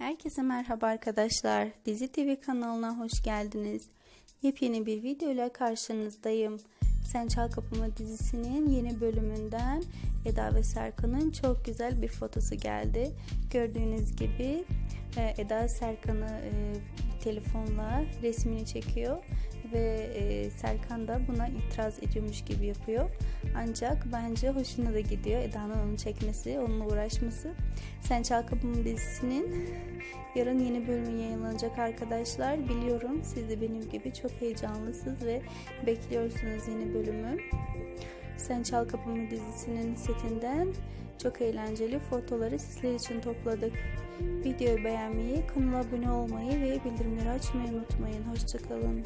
Herkese merhaba arkadaşlar. Dizi TV kanalına hoş geldiniz. Yepyeni bir video ile karşınızdayım. Sen Çal Kapımı dizisinin yeni bölümünden Eda ve Serkan'ın çok güzel bir fotosu geldi. Gördüğünüz gibi e, Eda Serkan'ı e, telefonla resmini çekiyor ve e, Serkan da buna itiraz ediyormuş gibi yapıyor. Ancak bence hoşuna da gidiyor Eda'nın onu çekmesi, onunla uğraşması. Sen Çal Kapımı dizisinin yarın yeni bölümü yayınlanacak arkadaşlar. Biliyorum siz de benim gibi çok heyecanlısınız ve bekliyorsunuz yeni bölümü. Sen Çal Kapımı dizisinin setinden çok eğlenceli fotoları sizler için topladık. Videoyu beğenmeyi, kanala abone olmayı ve bildirimleri açmayı unutmayın. Hoşçakalın.